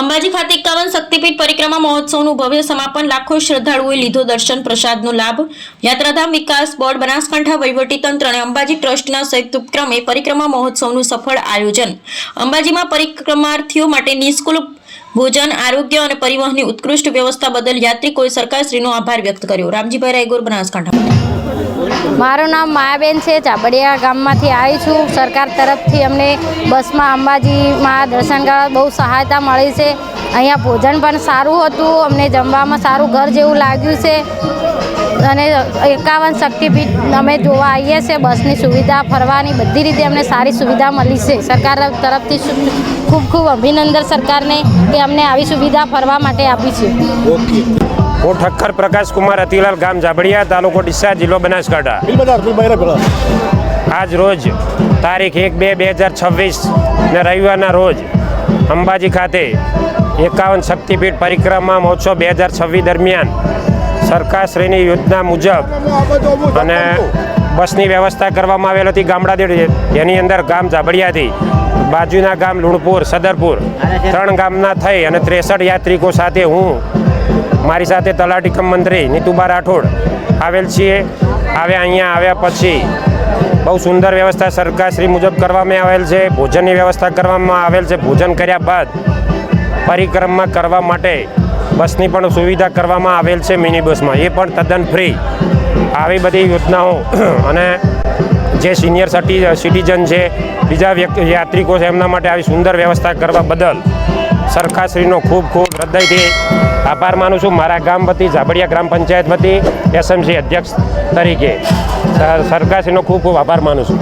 અંબાજી ખાતે એકાવન શક્તિપીઠ પરિક્રમા મહોત્સવનું ભવ્ય સમાપન. લાખો શ્રદ્ધાળુઓએ લીધો દર્શન પ્રસાદનો લાભ. યાત્રાધામ વિકાસ બોર્ડ, બનાસકાંઠા વહીવટીતંત્ર અને અંબાજી ટ્રસ્ટના સંયુક્ત ઉપક્રમે પરિક્રમા મહોત્સવનું સફળ આયોજન. અંબાજીમાં પરિક્રમાર્થીઓ માટે નિઃશુલ્ક ભોજન, આરોગ્ય અને પરિવહનની ઉત્કૃષ્ટ વ્યવસ્થા બદલ યાત્રિકોએ સરકારશ્રીનો આભાર વ્યક્ત કર્યો. રામજીભાઈ રાયગોર, બનાસકાંઠા. મારું નામ માયાબેન છે. ચાબડિયા ગામમાંથી આવી છું. સરકાર તરફથી અમને બસમાં અંબાજીમાં દર્શન કરવા બહુ સહાયતા મળી છે. અહીંયા ભોજન પણ સારું હતું. અમને જમવામાં સારું ઘર જેવું લાગ્યું છે. અને એકાવન શક્તિપીઠ અમે જોવા આવીએ છીએ. બસની સુવિધા ફરવાની બધી રીતે અમને સારી સુવિધા મળી છે. સરકાર તરફથી ખૂબ ખૂબ અભિનંદન સરકારને કે અમને આવી સુવિધા ફરવા માટે આપી છે. હું ઠક્કર પ્રકાશ કુમાર અતિલાલ ગામ જાબડિયા, તાલુકો ડીસા, જિલ્લો બનાસકાંઠા. આજ રોજ તારીખ એક બે બે હજાર છવ્વીસ ને રવિવારના રોજ અંબાજી ખાતે એકાવન શક્તિપીઠ પરિક્રમા મહોત્સવ બે હજાર છવ્વીસ દરમિયાન સરકારશ્રીની યોજના મુજબ અને બસની વ્યવસ્થા કરવામાં આવેલ હતી ગામડા દીઠ જેની અંદર ગામ જાબડિયાથી બાજુના ગામ લુણપુર, સદરપુર, ત્રણ ગામના થઈ અને ત્રેસઠ યાત્રિકો સાથે હું મારી સાથે તલાટી કમ મંત્રી નીતુબા રાઠોડ આવેલ છીએ. આવ્યા અહીંયા આવ્યા પછી બહુ સુંદર વ્યવસ્થા સરકારશ્રી મુજબ કરવામાં આવેલ છે. ભોજનની વ્યવસ્થા કરવામાં આવેલ છે. ભોજન કર્યા બાદ પરિક્રમા કરવા માટે બસની પણ સુવિધા કરવામાં આવેલ છે મિની બસમાં. એ પણ તદ્દન ફ્રી. આવી બધી યોજનાઓ અને જે સિનિયર સિટી, સિટીઝન છે, બીજા વ્યક્તિ યાત્રિકો છે, એમના માટે આવી સુંદર વ્યવસ્થા કરવા બદલ સરકારશ્રીનો ખૂબ ખૂબ હૃદયથી આભાર માનું છું. મારા ગામ વતી ઝાબડિયા ગ્રામ પંચાયત વતી એસએમસી અધ્યક્ષ તરીકે. સરખાશ્રીનો સરકારશ્રીનો ખૂબ ખૂબ આભાર માનું છું.